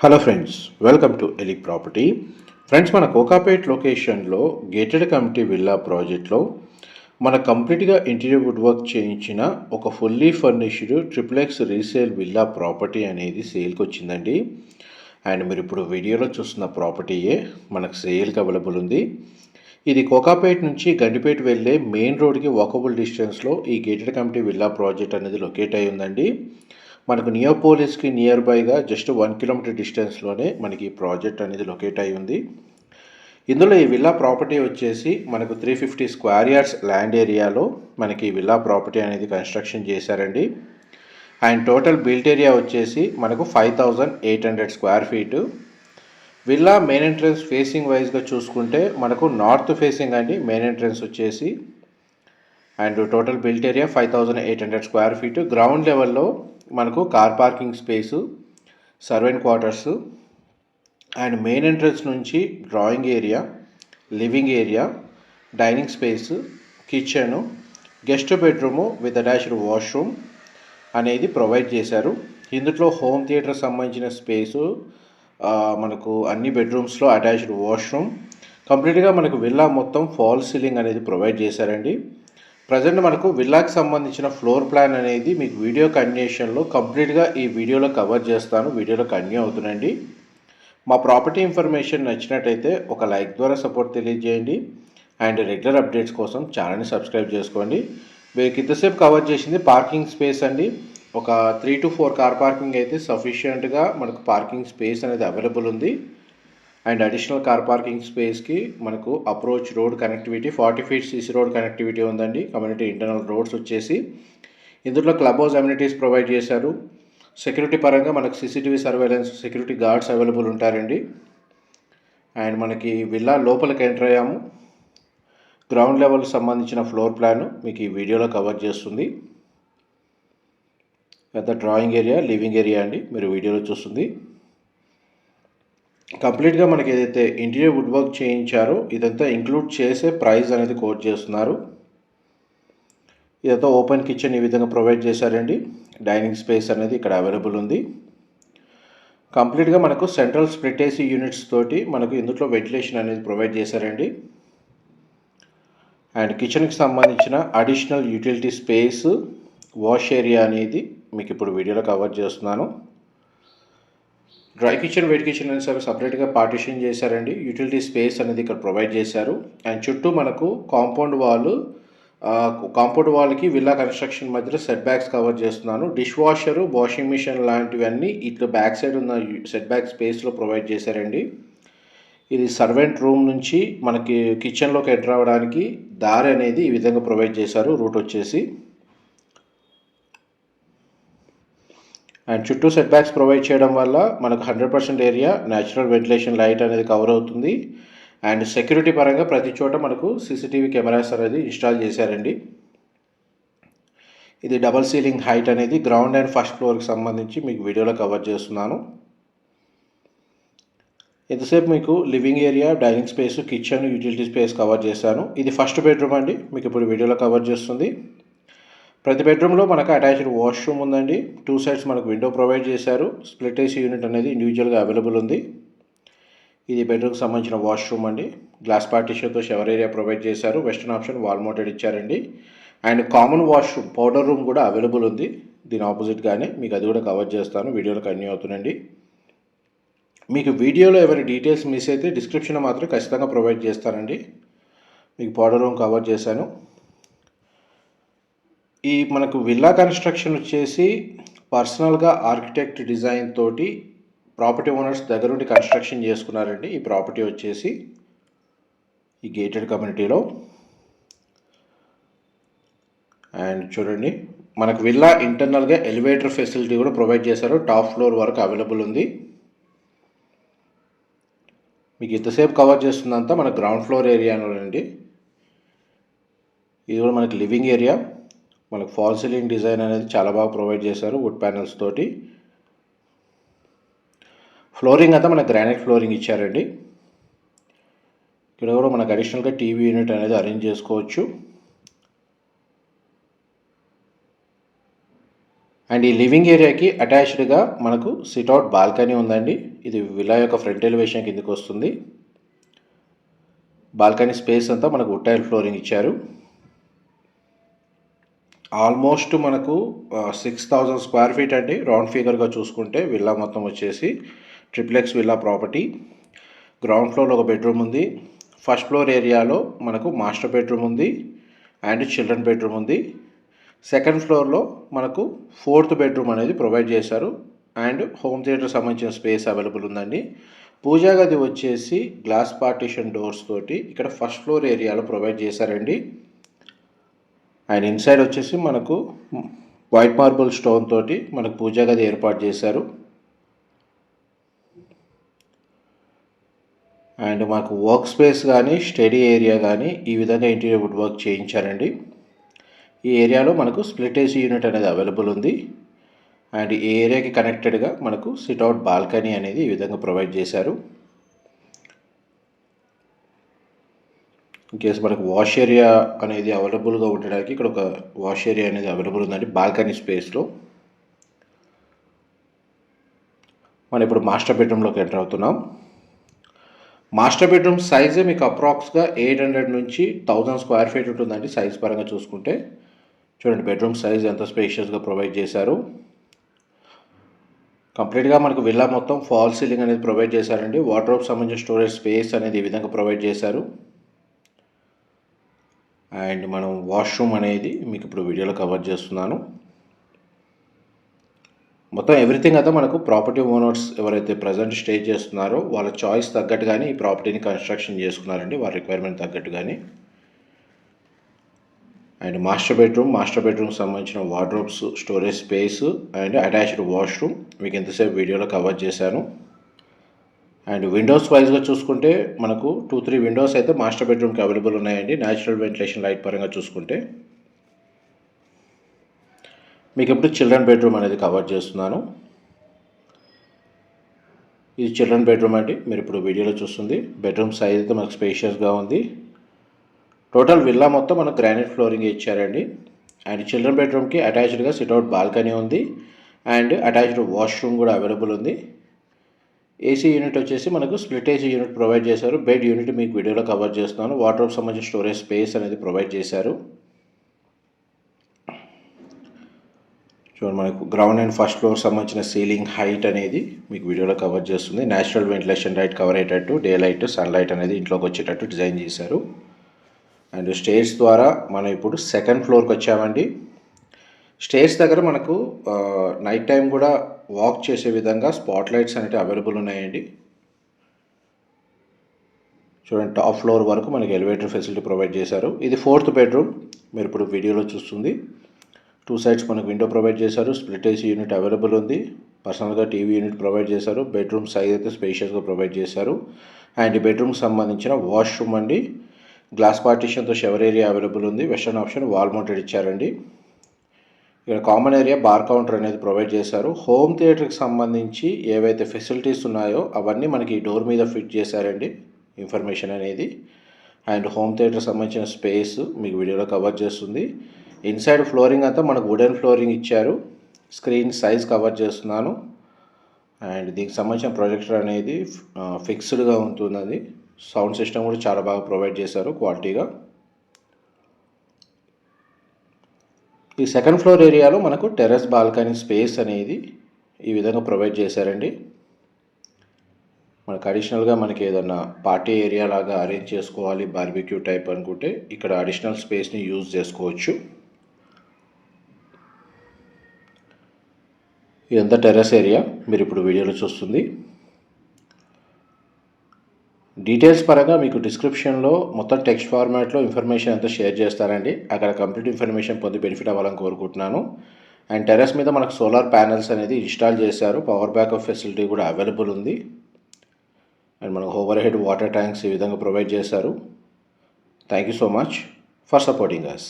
Hello friends welcome to Elik property friends మన కోకాపేట్ లొకేషన్లో gated committee villa ప్రాజెక్ట్లో మన కంప్లీట్గా ఇంటీరియర్ వుడ్ వర్క్ చేయించిన ఒక fully furnished triplex resale villa property అనేది సేల్కి వచ్చిందండి. అండ్ మీరు ఇప్పుడు వీడియోలో చూస్తున్న ప్రాపర్టీయే మనకు సేల్కి అవైలబుల్ ఉంది. ఇది కోకాపేట్ నుంచి గండిపేట వెళ్ళే మెయిన్ రోడ్కి వాకబుల్ డిస్టెన్స్లో ఈ గేటెడ్ కమిటీ విల్లా ప్రాజెక్ట్ అనేది లొకేట్ అయి ఉందండి. మనకు నియోపోలిస్కి నియర్ బైగా జస్ట్ వన్ కిలోమీటర్ డిస్టెన్స్లోనే మనకి ఈ ప్రాజెక్ట్ అనేది లొకేట్ అయి ఉంది. ఇందులో ఈ విల్లా ప్రాపర్టీ వచ్చేసి మనకు three fifty square yards land ఏరియాలో మనకి ఈ విల్లా ప్రాపర్టీ అనేది కన్స్ట్రక్షన్ చేశారండి. అండ్ టోటల్ బిల్ట్ ఏరియా వచ్చేసి మనకు five thousand eight hundred square feet villa main entrance facing వైజ్గా చూసుకుంటే మనకు నార్త్ ఫేసింగ్ అండి మెయిన్ ఎంట్రన్స్ వచ్చేసి. And total built area five thousand eight hundred square feet ground లెవెల్లో మనకు car parking space servant quarters and main entrance నుంచి drawing area living area dining space kitchen guest bedroom with attached washroom అనేది provide చేశారు. ఇందులో home theatre సంబంధించిన space మనకు అన్ని బెడ్రూమ్స్లో attached washroom. కంప్లీట్గా మనకు విల్లా మొత్తం ఫాల్ సీలింగ్ అనేది ప్రొవైడ్ చేశారండి. ప్రజెంట్ మనకు విల్లాకి సంబంధించిన ఫ్లోర్ ప్లాన్ అనేది మీకు వీడియో కంటిన్యూషన్లో కంప్లీట్గా ఈ వీడియోలో కవర్ చేస్తాను. వీడియోలో కంటిన్యూ అవుతుందండి. మా ప్రాపర్టీ ఇన్ఫర్మేషన్ నచ్చినట్టయితే ఒక లైక్ ద్వారా సపోర్ట్ తెలియజేయండి. అండ్ రెగ్యులర్ అప్డేట్స్ కోసం ఛానల్ని సబ్స్క్రైబ్ చేసుకోండి. మీకు ఇంతసేపు కవర్ చేసింది పార్కింగ్ స్పేస్ అండి. ఒక three to four car parking అయితే సఫిషియెంట్గా మనకు పార్కింగ్ స్పేస్ అనేది అవైలబుల్ ఉంది. అండ్ అడిషనల్ కార్ పార్కింగ్ స్పేస్కి మనకు approach road connectivity forty feet CC road connectivity ఉందండి. కమ్యూనిటీ ఇంటర్నల్ రోడ్స్ వచ్చేసి ఇందులో క్లబ్ హౌస్ అమ్యూనిటీస్ ప్రొవైడ్ చేశారు. సెక్యూరిటీ పరంగా మనకు CCTV surveillance security guards available ఉంటారండి. అండ్ మనకి విల్లా లోపలికి ఎంటర్ అయ్యాము. గ్రౌండ్ లెవెల్ సంబంధించిన ఫ్లోర్ ప్లాన్ మీకు ఈ వీడియోలో కవర్ చేస్తుంది. పెద్ద డ్రాయింగ్ ఏరియా లివింగ్ ఏరియా అండి. మీరు వీడియోలో చూస్తుంది. కంప్లీట్గా మనకి ఏదైతే ఇంటీరియర్ వుడ్ వర్క్ చేయించారో ఇదంతా ఇంక్లూడ్ చేసే ప్రైస్ అనేది కోట్ చేస్తున్నారు. ఇదంతా ఓపెన్ కిచెన్ ఈ విధంగా ప్రొవైడ్ చేశారండి. డైనింగ్ స్పేస్ అనేది ఇక్కడ అవైలబుల్ ఉంది. కంప్లీట్గా మనకు సెంట్రల్ స్ప్లిట్ ఏసీ యూనిట్స్ తోటి మనకు ఇందులో వెంటిలేషన్ అనేది ప్రొవైడ్ చేశారండి. అండ్ కిచెన్కి సంబంధించిన additional utility space wash area అనేది మీకు ఇప్పుడు వీడియోలో కవర్ చేస్తున్నాను. డ్రై కిచెన్ వెయిట్ కిచెన్ అని సరే సపరేట్గా పార్టిషన్ చేశారండి. యూటిలిటీ స్పేస్ అనేది ఇక్కడ ప్రొవైడ్ చేశారు. అండ్ చుట్టూ మనకు కాంపౌండ్ వాల్ కాంపౌండ్ వాల్కి విల్లా కన్స్ట్రక్షన్ మధ్యలో సెట్ బ్యాక్స్ కవర్ చేస్తున్నాను. డిష్ వాషరు వాషింగ్ మిషన్ లాంటివన్నీ ఇట్లా బ్యాక్ సైడ్ ఉన్న సెట్ బ్యాక్ స్పేస్లో ప్రొవైడ్ చేశారండి. ఇది సర్వెంట్ రూమ్ నుంచి మనకి కిచెన్లోకి ఎంటర్ అవ్వడానికి దారి అనేది ఈ విధంగా ప్రొవైడ్ చేశారు. రూట్ వచ్చేసి అండ్ చుట్టూ సెట్ బ్యాక్స్ ప్రొవైడ్ చేయడం వల్ల మనకు hundred percent area natural ventilation light అనేది కవర్ అవుతుంది. అండ్ సెక్యూరిటీ పరంగా ప్రతి చోట మనకు సీసీటీవీ కెమెరాస్ అనేది ఇన్స్టాల్ చేశారండి. ఇది డబల్ సీలింగ్ హైట్ అనేది గ్రౌండ్ అండ్ ఫస్ట్ ఫ్లోర్కి సంబంధించి మీకు వీడియోలో కవర్ చేస్తున్నాను. ఎంతసేపు మీకు living area dining space kitchen utility space cover చేశాను. ఇది ఫస్ట్ బెడ్రూమ్ అండి. మీకు ఇప్పుడు వీడియోలో కవర్ చేస్తుంది. ప్రతి బెడ్రూమ్లో మనకు అటాచ్డ్ వాష్రూమ్ ఉందండి. టూ సైడ్స్ మనకు విండో ప్రొవైడ్ చేశారు. స్ప్లిట్ ఏసీ యూనిట్ అనేది ఇండివిజువల్గా అవైలబుల్ ఉంది. ఇది బెడ్రూమ్కి సంబంధించిన వాష్రూమ్ అండి. గ్లాస్ పార్టీషన్తో షవర్ ఏరియా ప్రొవైడ్ చేశారు. వెస్టర్న్ ఆప్షన్ వాల్ మౌంటెడ్ ఇచ్చారండి. And common washroom powder room కూడా అవైలబుల్ ఉంది. దీని ఆపోజిట్గానే మీకు అది కూడా కవర్ చేస్తాను. వీడియోలో కంటిన్యూ అవుతుందండి మీకు వీడియోలో ఎవరి డీటెయిల్స్ మిస్ అయితే డిస్క్రిప్షన్ మాత్రం ఖచ్చితంగా ప్రొవైడ్ చేస్తానండి. మీకు పౌడర్ రూమ్ కవర్ చేశాను. ఈ మనకు విల్లా కన్స్ట్రక్షన్ వచ్చేసి పర్సనల్గా ఆర్కిటెక్ట్ డిజైన్ తోటి ప్రాపర్టీ ఓనర్స్ దగ్గరుండి కన్స్ట్రక్షన్ చేసుకున్నారండి. ఈ ప్రాపర్టీ వచ్చేసి ఈ గేటెడ్ కమ్యూనిటీలో అండ్ చూడండి మనకు విల్లా ఇంటర్నల్గా ఎలివేటర్ ఫెసిలిటీ కూడా ప్రొవైడ్ చేశారు. టాప్ ఫ్లోర్ వరకు అవైలబుల్ ఉంది. మీకు ఇంతసేపు కవర్ చేస్తుందంతా మన గ్రౌండ్ ఫ్లోర్ ఏరియాలోనండి ఇది కూడా మనకి లివింగ్ ఏరియా మనకు ఫాల్ సీలింగ్ డిజైన్ అనేది చాలా బాగా ప్రొవైడ్ చేశారు వుడ్ ప్యానల్స్ తోటి. ఫ్లోరింగ్ అంతా మనకు గ్రానైట్ ఫ్లోరింగ్ ఇచ్చారండి. ఇక్కడ కూడా మనకు అడిషనల్గా టీవీ యూనిట్ అనేది అరేంజ్ చేసుకోవచ్చు. అండ్ ఈ లివింగ్ ఏరియాకి అటాచ్డ్గా మనకు సిట్అవుట్ బాల్కనీ ఉందండి. ఇది విలా యొక్క ఫ్రంట్ ఎలివేషన్ కిందకి వస్తుంది. బాల్కనీ స్పేస్ అంతా మనకు వుడ్ ఫ్లోరింగ్ ఇచ్చారు. ఆల్మోస్ట్ మనకు సిక్స్ థౌజండ్ స్క్వేర్ ఫీట్ అండి. రౌండ్ ఫిగర్గా చూసుకుంటే విల్లా మొత్తం వచ్చేసి ట్రిప్లెక్స్ విల్లా ప్రాపర్టీ. గ్రౌండ్ ఫ్లోర్లో ఒక బెడ్రూమ్ ఉంది. ఫస్ట్ ఫ్లోర్ ఏరియాలో మనకు మాస్టర్ బెడ్రూమ్ ఉంది అండ్ చిల్డ్రన్ బెడ్రూమ్ ఉంది. సెకండ్ ఫ్లోర్లో మనకు ఫోర్త్ బెడ్రూమ్ అనేది ప్రొవైడ్ చేశారు అండ్ హోమ్ థియేటర్ సంబంధించిన స్పేస్ అవైలబుల్ ఉందండి. పూజా గది వచ్చేసి గ్లాస్ పార్టీషన్ డోర్స్ తోటి ఇక్కడ ఫస్ట్ ఫ్లోర్ ఏరియాలో ప్రొవైడ్ చేశారండి. అండ్ ఇన్సైడ్ వచ్చేసి మనకు వైట్ మార్బుల్ స్టోన్ తోటి మనకు పూజా గది ఏర్పాటు చేశారు. అండ్ మాకు వర్క్ స్పేస్ కానీ స్టడీ ఏరియా కానీ ఈ విధంగా ఇంటీరియర్ వుడ్ వర్క్ చేయించారండి. ఈ ఏరియాలో మనకు స్ప్లిట్ ఏసీ యూనిట్ అనేది అవైలబుల్ ఉంది. అండ్ ఈ ఏరియాకి కనెక్టెడ్గా మనకు సిట్అవుట్ బాల్కనీ అనేది ఈ విధంగా ప్రొవైడ్ చేశారు. ఇన్కేస్ మనకు వాష్ ఏరియా అనేది అవైలబుల్గా ఉండడానికి ఇక్కడ ఒక వాష్ ఏరియా అనేది అవైలబుల్ ఉందండి బాల్కనీ స్పేస్లో మనం ఇప్పుడు మాస్టర్ బెడ్రూమ్లోకి ఎంటర్ అవుతున్నాం. మాస్టర్ బెడ్రూమ్ సైజే మీకు అప్రాక్స్గా ఎయిట్ హండ్రెడ్ నుంచి థౌజండ్ స్క్వేర్ ఫీట్ ఉంటుందండి సైజ్ పరంగా చూసుకుంటే. చూడండి బెడ్రూమ్ సైజ్ ఎంత స్పేషియస్గా ప్రొవైడ్ చేశారు. కంప్లీట్గా మనకు విల్లా మొత్తం ఫాల్ సీలింగ్ అనేది ప్రొవైడ్ చేశారండి. వాటర్ సంబంధించిన స్టోరేజ్ స్పేస్ అనేది ఈ విధంగా ప్రొవైడ్ చేశారు. అండ్ మనం వాష్రూమ్ అనేది మీకు ఇప్పుడు వీడియోలో కవర్ చేస్తున్నాను. మొత్తం ఎవ్రీథింగ్ అయితే మనకు ప్రాపర్టీ ఓనర్స్ ఎవరైతే ప్రజెంట్ స్టే చేస్తున్నారో వాళ్ళ చాయిస్ తగ్గట్టుగానే ఈ ప్రాపర్టీని కన్స్ట్రక్షన్ చేసుకున్నారండి వాళ్ళ రిక్వైర్మెంట్ తగ్గట్టుగానే. And master bedroom master bedroom సంబంధించిన wardrobes storage space and attached washroom మీకు ఎంతసేపు వీడియోలో కవర్ చేశాను. అండ్ విండోస్ వైజ్గా చూసుకుంటే మనకు టూ త్రీ విండోస్ అయితే మాస్టర్ బెడ్రూమ్కి అవైలబుల్ ఉన్నాయండి. న్యాచురల్ వెంటిలేషన్ లైట్ పరంగా చూసుకుంటే. మీకు ఇప్పుడు చిల్డ్రన్ బెడ్రూమ్ అనేది కవర్ చేస్తున్నాను. ఇది చిల్డ్రన్ బెడ్రూమ్ అండి. మీరు ఇప్పుడు వీడియోలో చూస్తుంది. బెడ్రూమ్ సైజ్ అయితే మనకు స్పేషియస్గా ఉంది. టోటల్ విల్లా మొత్తం మనకు గ్రానైట్ ఫ్లోరింగ్ ఇచ్చారండి. అండ్ చిల్డ్రన్ బెడ్రూమ్కి అటాచ్డ్గా సిట్అవుట్ బాల్కనీ ఉంది. అండ్ అటాచ్డ్ వాష్రూమ్ కూడా అవైలబుల్ ఉంది. ఏసీ యూనిట్ వచ్చేసి మనకు స్ప్లిట్ ఏసీ యూనిట్ ప్రొవైడ్ చేశారు. బెడ్ యూనిట్ మీకు వీడియోలో కవర్ చేస్తున్నాను. వాటర్ సంబంధించిన స్టోరేజ్ స్పేస్ అనేది ప్రొవైడ్ చేశారు. చూడండి మనకు గ్రౌండ్ అండ్ ఫస్ట్ ఫ్లోర్ సంబంధించిన సీలింగ్ హైట్ అనేది మీకు వీడియోలో కవర్ చేస్తుంది. నేచురల్ వెంటిలేషన్ లైట్ కవర్ అయ్యేటట్టు డే లైట్ సన్లైట్ అనేది ఇంట్లోకి వచ్చేటట్టు డిజైన్ చేశారు. అండ్ స్టేర్స్ ద్వారా మనం ఇప్పుడు సెకండ్ ఫ్లోర్కి వచ్చామండి. స్టేర్స్ దగ్గర మనకు నైట్ టైం కూడా వాక్ చేసే విధంగా స్పాట్ లైట్స్ అనేవి అవైలబుల్ ఉన్నాయండి. చూడండి టాప్ ఫ్లోర్ వరకు మనకి ఎలివేటర్ ఫెసిలిటీ ప్రొవైడ్ చేశారు. ఇది ఫోర్త్ బెడ్రూమ్. మీరు ఇప్పుడు వీడియోలో చూస్తుంది. టూ సైడ్స్ మనకు విండో ప్రొవైడ్ చేశారు. స్ప్లిట్ ఏసీ యూనిట్ అవైలబుల్ ఉంది. పర్సనల్గా టీవీ యూనిట్ ప్రొవైడ్ చేశారు. బెడ్రూమ్ సైజ్ అయితే స్పేషియస్గా ప్రొవైడ్ చేశారు. అండ్ బెడ్రూమ్కి సంబంధించిన వాష్రూమ్ అండి. గ్లాస్ పార్టీషన్తో షవర్ ఏరియా అవైలబుల్ ఉంది. వెస్టర్న్ ఆప్షన్ వాల్ మౌంటెడ్ ఇచ్చారండి. ఇక్కడ కామన్ ఏరియా బార్ కౌంటర్ అనేది ప్రొవైడ్ చేశారు. హోమ్ థియేటర్కి సంబంధించి ఏవైతే ఫెసిలిటీస్ ఉన్నాయో అవన్నీ మనకి డోర్ మీద ఫిట్ చేశారండి ఇన్ఫర్మేషన్ అనేది. అండ్ హోమ్ థియేటర్ సంబంధించిన స్పేస్ మీకు వీడియోలో కవర్ చేస్తుంది. ఇన్సైడ్ ఫ్లోరింగ్ అంతా మనకు వుడెన్ ఫ్లోరింగ్ ఇచ్చారు. స్క్రీన్ సైజ్ కవర్ చేస్తున్నాను. అండ్ దీనికి సంబంధించిన ప్రొజెక్టర్ అనేది ఫిక్స్డ్గా ఉంటుంది సౌండ్ సిస్టమ్ కూడా చాలా బాగా ప్రొవైడ్ చేశారు క్వాలిటీగా ఈ సెకండ్ ఫ్లోర్ ఏరియాలో మనకు టెర్రస్ బాల్కనీ స్పేస్ అనేది ఈ విధంగా ప్రొవైడ్ చేశారండి. మనకు అడిషనల్గా మనకి ఏదన్నా పార్టీ ఏరియా లాగా అరేంజ్ చేసుకోవాలి బార్బిక్యూ టైప్ అనుకుంటే ఇక్కడ అడిషనల్ స్పేస్ని యూజ్ చేసుకోవచ్చు. ఇదంతా టెర్రస్ ఏరియా మీరు ఇప్పుడు వీడియోలో చూస్తుంది. డీటెయిల్స్ పరంగా మీకు డిస్క్రిప్షన్లో మొత్తం టెక్స్ట్ ఫార్మాట్లో ఇన్ఫర్మేషన్ అంతా షేర్ చేస్తారండి అక్కడ కంప్లీట్ ఇన్ఫర్మేషన్ పొంది బెనిఫిట్ అవ్వాలని కోరుకుంటున్నాను. అండ్ టెర్రస్ మీద మనకు సోలార్ ప్యానల్స్ అనేది ఇన్స్టాల్ చేశారు. పవర్ బ్యాకప్ ఫెసిలిటీ కూడా అవైలబుల్ ఉంది. అండ్ మనకు ఓవర్ హెడ్ వాటర్ ట్యాంక్స్ ఈ విధంగా ప్రొవైడ్ చేశారు. Thank you so much for supporting us